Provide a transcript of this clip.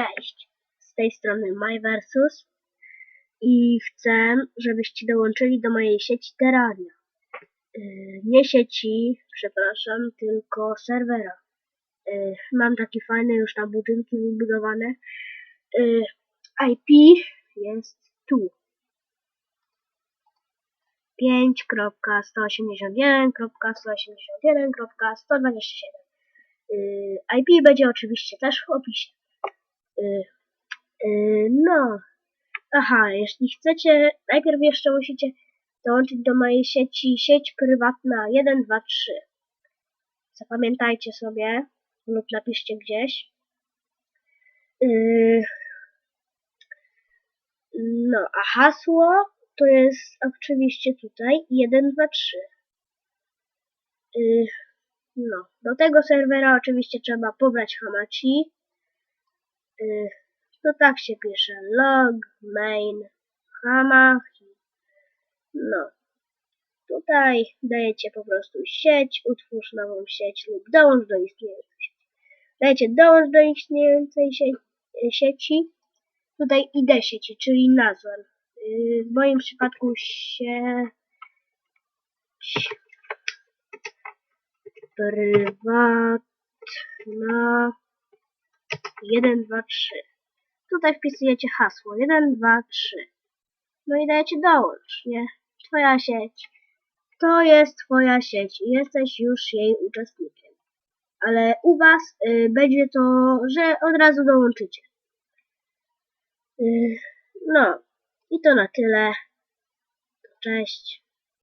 Cześć! Z tej strony MyVersus i chcę, żebyście dołączyli do mojej sieci Terraria. Yy, Nie sieci, przepraszam, tylko serwera. Yy, Mam takie fajne już tam budynki wybudowane. Yy, IP jest tu. 5.181.181.127 Yy, IP będzie oczywiście też w opisie. Yy, yy, no. Aha, jeśli chcecie, najpierw jeszcze musicie dołączyć do mojej sieci sieć prywatna 123. Zapamiętajcie sobie lub napiszcie gdzieś. Yy, no, a hasło to jest oczywiście tutaj 123. Yy, no, do tego serwera oczywiście trzeba pobrać Hamachi. To tak się pisze. Log, main, Hamachi. No. Tutaj dajecie po prostu sieć, utwórz nową sieć lub dołącz do istniejącej sieci. Dajecie dołącz do istniejącej sie sieci. Tutaj ID sieci, czyli nazwę. W moim przypadku się prywatna 1, 2, 3. Tutaj wpisujecie hasło 1, 2, 3. No i dajecie dołącz, nie? Twoja sieć. To jest twoja sieć i jesteś już jej uczestnikiem. Ale u was y, będzie to, że od razu dołączycie. Y, no i to na tyle. Cześć.